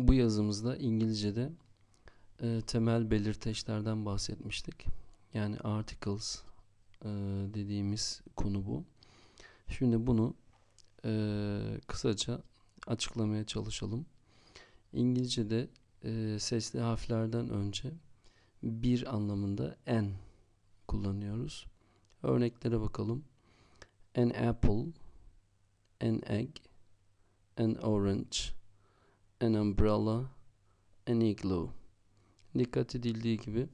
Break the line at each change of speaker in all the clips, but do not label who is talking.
Bu yazımızda İngilizce'de e, temel belirteçlerden bahsetmiştik. Yani articles e, dediğimiz konu bu. Şimdi bunu e, kısaca açıklamaya çalışalım. İngilizce'de e, sesli harflerden önce bir anlamında en kullanıyoruz. Örneklere bakalım. An apple, an egg, an orange, an umbrella, an igloo. Dikkat edildiği gibi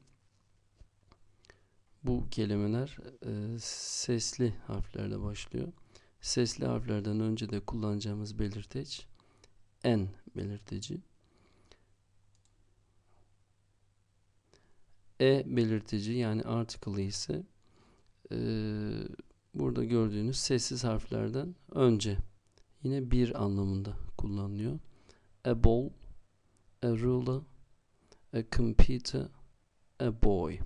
bu kelimeler e, sesli harflerle başlıyor. Sesli harflerden önce de kullanacağımız belirteç en belirteci. E belirteci yani article ise e, burada gördüğünüz sessiz harflerden önce yine bir anlamında kullanılıyor. A ball, a ruler, a computer, a boy.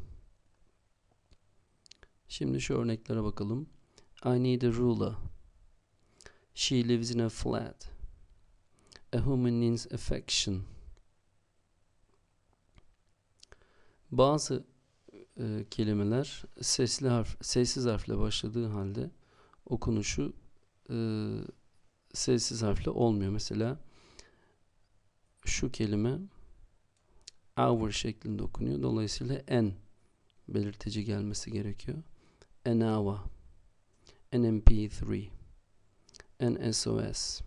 Şimdi şu örneklere bakalım. I need a ruler. She lives in a flat. A woman needs affection. Bazı e, kelimeler sesli harf, sessiz harfle başladığı halde okunuşu e, sessiz harfle olmuyor. Mesela şu kelime hour şeklinde okunuyor. Dolayısıyla n belirteci gelmesi gerekiyor. An hour, an mp3, an SOS.